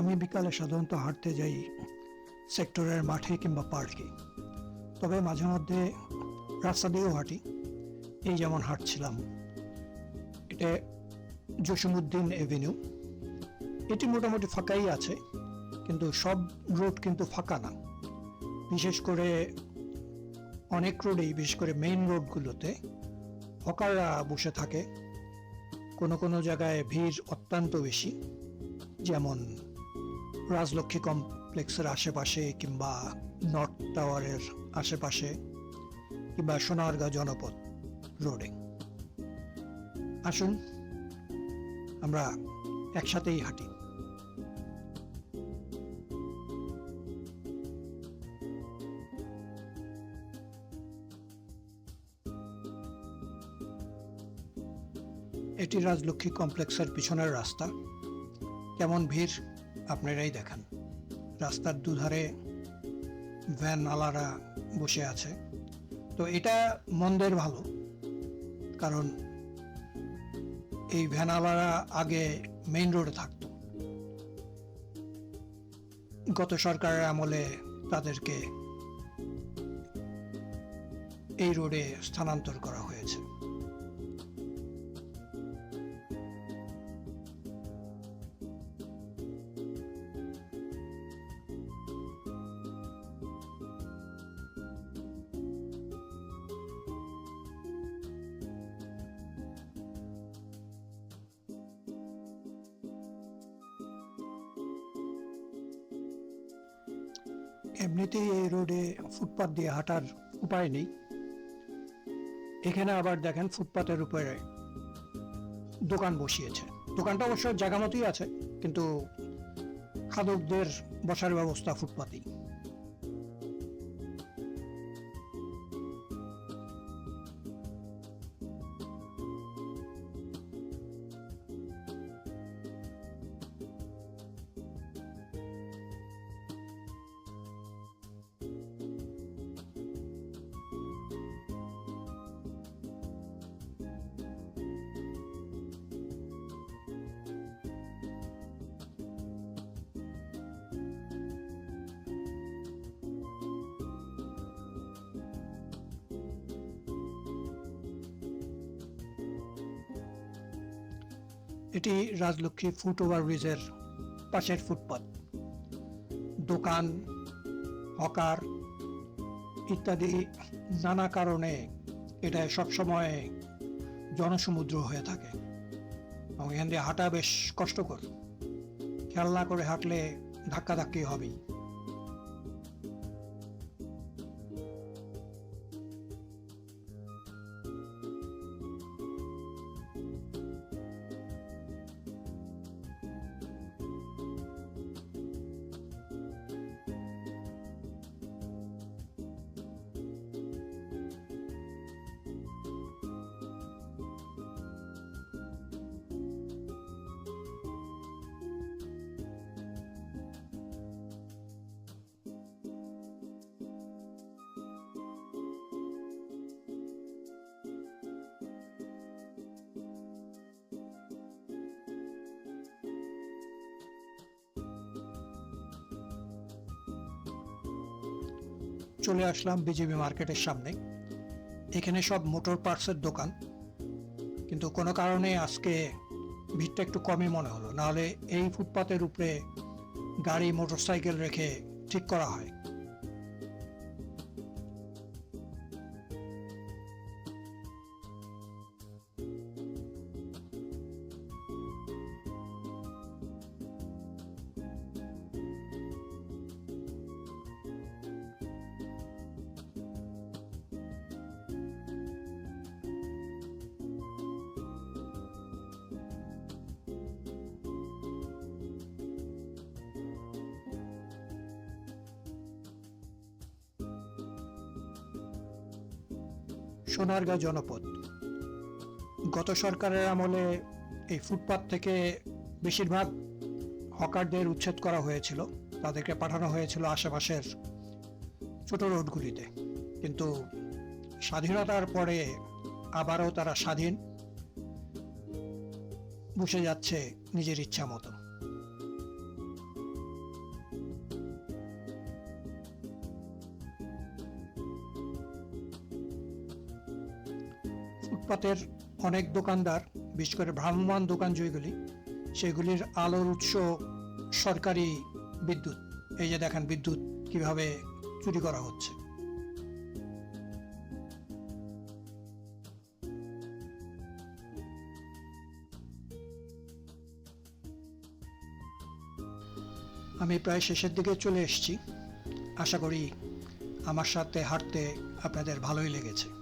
আমি বিকালে সাধারণত হাঁটতে যাই সেক্টরের মাঠে কিংবা পার্কে। তবে মাঝে মধ্যে রাস্তা দিয়েও হাঁটি। এই যেমন হাঁটছিলাম। এটা জসিমুদ্দিন এভিনিউ। এটি মোটামুটি ফাঁকাই আছে, কিন্তু সব রোড কিন্তু ফাঁকা না। বিশেষ করে অনেক রোডেই, বিশেষ করে মেইন রোডগুলোতে হকাররা বসে থাকে। কোনো কোনো জায়গায় ভিড় অত্যন্ত বেশি, যেমন রাজলক্ষ্মী কমপ্লেক্সের আশেপাশে কিংবা নর্থ টাওয়ারের আশেপাশে কিংবা সোনারগাঁ জনপদ রোডে। আসুন, আমরা একসাথেই হাঁটি। এটি রাজলক্ষ্মী কমপ্লেক্সের পিছনের রাস্তা। কেমন ভিড় আপনারাই দেখেন। রাস্তার দুধারে ভ্যান আলারা বসে আছে। তো এটা মন্দের ভালো, কারণ এই ভ্যান আলারা আগে মেইন রোডে থাকতো। গত সরকারের আমলে তাদেরকে এই রোডে স্থানান্তর করা হয়েছে। এমনিতেই এই রোডে ফুটপাথ দিয়ে হাঁটার উপায় নেই। এখানে আবার দেখেন ফুটপাতের উপরে দোকান বসিয়েছে। দোকানটা অবশ্য জায়গা মতোই আছে, কিন্তু খাদকদের বসার ব্যবস্থা ফুটপাতেই। এটি রাজলক্ষ্মী ফুট ওভার ব্রিজের পাশের ফুটপাত। দোকান, হকার ইত্যাদি নানা কারণে এটা সবসময় জনসমুদ্র হয়ে থাকে এবং এখান দিয়ে হাঁটা বেশ কষ্টকর। খেয়াল না করে হাঁটলে ধাক্কাধাক্কি হবেই। চলে আসলাম বিজেপি মার্কেটের সামনে। এখানে সব মোটর পার্টসের দোকান। কিন্তু কোনো কারণে আজকে ভিড়টা একটু কমই মনে হলো। নাহলে এই ফুটপাতের উপরে গাড়ি, মোটরসাইকেল রেখে ঠিক করা হয়। সোনারগাঁ জনপদ। গত সরকারের আমলে এই ফুটপাত থেকে বেশিরভাগ হকারদের উচ্ছেদ করা হয়েছিল। তাদেরকে পাঠানো হয়েছিল আশেপাশের ছোট রোডগুলিতে। কিন্তু স্বাধীনতার পরে আবারও তারা স্বাধীন বসে যাচ্ছে নিজের ইচ্ছা মতো। ফুটপাতের অনেক দোকানদার, বিশেষ করে ভ্রাম্যমান দোকান যেগুলি সেগুলির আলোর উৎস সরকারি বিদ্যুৎ। এই যে দেখেন বিদ্যুৎ কীভাবে চুরি করা হচ্ছে। আমি প্রায় শেষের দিকে চলে এসেছি। আশা করি আমার সাথে হাঁটতে আপনাদের ভালোই লেগেছে।